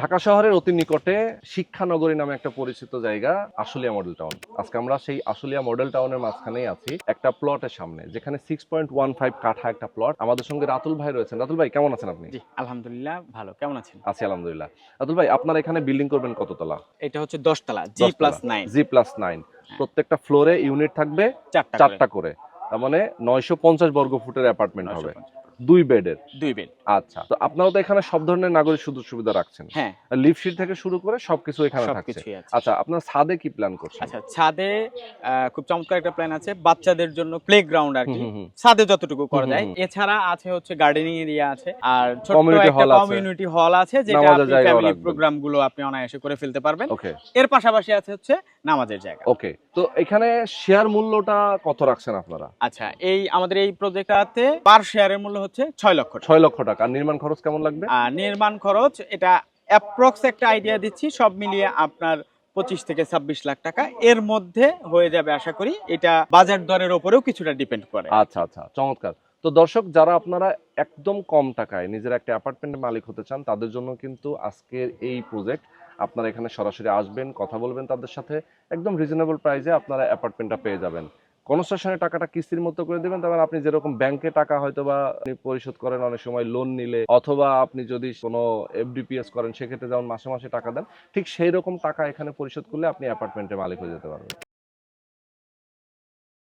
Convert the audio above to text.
ঢাকা শহরের অতি নিকটে শিক্ষানগরী নামে একটা পরিচিত জায়গা আশুলিয়া মডেল টাউন। আজকে আমরা সেই আশুলিয়া মডেল টাউনের মাঝখানেই আছি একটা প্লটের সামনে যেখানে সিক্স পয়েন্ট ওয়ান ফাইভ কাঠা একটা প্লট আমাদের সঙ্গে রাতুল ভাই রয়েছেন। রাতুল ভাই কেমন আছেন আপনি? আলহামদুলিল্লাহ ভালো। কেমন আছেন? আছি আলহামদুলিল্লাহ। রাতুল ভাই আপনার এখানে বিল্ডিং করবেন কততলা? এটা হচ্ছে দশতলা G plus nine G plus nine প্রত্যেকটা ফ্লোরে ইউনিট থাকবে চারটা চারটা করে। তার মানে নয়শো পঞ্চাশ বর্গ ফুটের অ্যাপার্টমেন্ট হবে। দুই বেডের। দুই বেড। আচ্ছা তো আপনারা তো এখানে সব ধরনের নাগরিক সুযোগ সুবিধা রাখছেন। হ্যাঁ। লিফট সিট থেকে শুরু করে সবকিছু এখানে থাকছে। আচ্ছা আপনার ছাদে কি প্ল্যান করছেন? আচ্ছা ছাদে খুব চমৎকার একটা প্ল্যান আছে। বাচ্চাদের জন্য প্লে গ্রাউন্ড আর কি। ছাদে যতটুকু করা যায়। এছাড়া আছে হচ্ছে গার্ডেনিং এরিয়া আছে। আর Community একটা কমিউনিটি হল আছে যেটা আপনি ফ্যামিলি প্রোগ্রামগুলো আপনি অনায়াসে করে ফেলতে পারবেন। ওকে এর পাশাপাশি আছে হচ্ছে নামাজের জায়গা। ওকে তো এখানে শেয়ার মূল্যটা কত রাখছেন আপনারা? আচ্ছা এই আমাদের এই প্রজেক্টটাতে পার শেয়ারের মূল্য হচ্ছে ছয় লক্ষ ছয় লক্ষ টাকা। আর নির্মাণ খরচ কেমন লাগবে? আর নির্মাণ খরচ এটা অ্যাপ্রক্স একটা আইডিয়া দিচ্ছি সব মিলিয়ে আপনার পঁচিশ থেকে ছাব্বিশ লাখ টাকা। এর মধ্যে হয়ে যাবে আশা করি এটা বাজার দরের ওপরেও কিছুটা ডিপেন্ড করে। আচ্ছা আচ্ছা চমৎকার। তো দর্শক যারা আপনারা একদম কম টাকায় নিজের একটা অ্যাপার্টমেন্টের মালিক হতে চান তাদের জন্য কিন্তু আজকের এই প্রজেক্ট আপনারা এখানে সরাসরি আসবেন, কথা বলবেন তাদের সাথে, একদম রিজনেবল প্রাইসে আপনারা অ্যাপার্টমেন্টটা পেয়ে যাবেন। কনস্ট্রাকশনের টাকাটা কিস্তির মতো করে দেবেন তারপর আপনি যেরকম ব্যাংকে টাকা হয়তো বা পরিশোধ করেন, অনেক সময় লোন নিলে, অথবা আপনি যদি কোনো এফডিপিএস করেন, সেক্ষেত্রে যেমন মাসে মাসে টাকা দেন, ঠিক সেই রকম টাকা এখানে পরিশোধ করলে আপনি অ্যাপার্টমেন্টের মালিক হয়ে যেতে পারবেন।